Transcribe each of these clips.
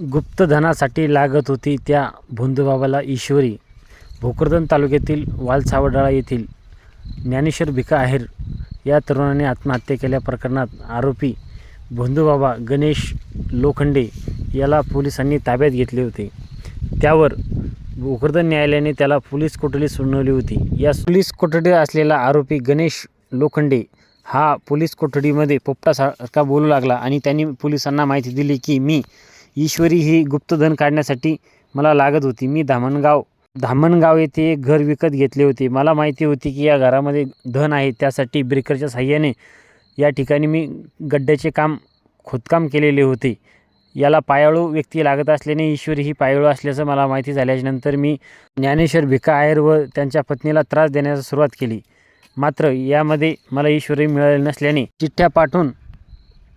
गुप्तधनासाठी लागत होती त्या भोंदूबाबाला ईश्वरी भोकरदन तालुक्यातील वालसावडाळा येथील ज्ञानेश्वर भिका आहेर या तरुणाने आत्महत्या केल्या प्रकरणात आरोपी भोंदूबाबा गणेश लोखंडे याला पोलिसांनी ताब्यात घेतले होते. त्यावर भोकरदन न्यायालयाने त्याला पोलीस कोठडी सुनावली होती. या पोलीस कोठडी असलेला आरोपी गणेश लोखंडे हा पोलीस कोठडीमध्ये पोपटासारखा बोलू लागला आणि त्यांनी पोलिसांना माहिती दिली की मी ईश्वरी ही गुप्तधन काढण्यासाठी मला लागत होती. मी धामणगाव धामणगाव येथे एक घर विकत घेतले होते. मला माहिती होती की या घरामध्ये धन आहे. त्यासाठी ब्रेकरच्या साह्याने या ठिकाणी मी गड्ड्याचे काम खोदकाम केलेले होते. याला पायाळू व्यक्ती लागत असल्याने ईश्वरी ही पायाळू असल्याचं मला माहिती झाल्याच्यानंतर मी ज्ञानेश्वर भिका आहेर व त्यांच्या पत्नीला त्रास देण्यास सुरुवात केली. मात्र यामध्ये मला ईश्वरी मिळाले नसल्याने चिठ्ठ्या पाठवून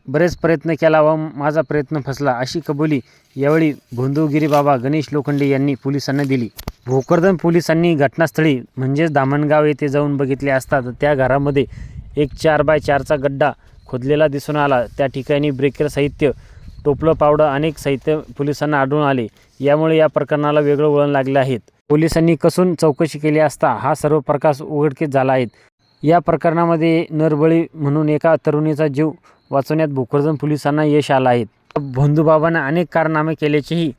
बरेच प्रयत्न केला व माझा प्रयत्न फसला अशी कबुली यावेळी भोंदूगिरी बाबा गणेश लोखंडे यांनी पोलिसांना दिली. भोकरदन पोलिसांनी घटनास्थळी म्हणजेच दामणगाव येथे जाऊन बघितले असता तर त्या घरामध्ये एक चार बाय चारचा गड्डा खोदलेला दिसून आला. त्या ठिकाणी ब्रेकर साहित्य टोपलं पावडं अनेक साहित्य पोलिसांना आढळून आले. यामुळे या प्रकरणाला वेगळं वळण लागले आहेत पोलिसांनी कसून चौकशी केली असता हा सर्व प्रकाश उघडकीस झाला आहे. या प्रकरणामध्ये नरबळी म्हणून एका तरुणीचा जीव वाचवण्यात भोकरदन पोलिसांना यश आलं आहे. भोंदूबाबांना अनेक कारनामे केल्याचीही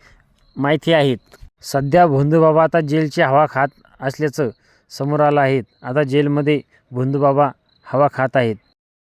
माहिती आहेत सध्या भोंदूबाबा आता जेलची हवा खात असल्याचं समोर आलं आहे. आता जेलमध्ये भोंदूबाबा हवा खात आहेत.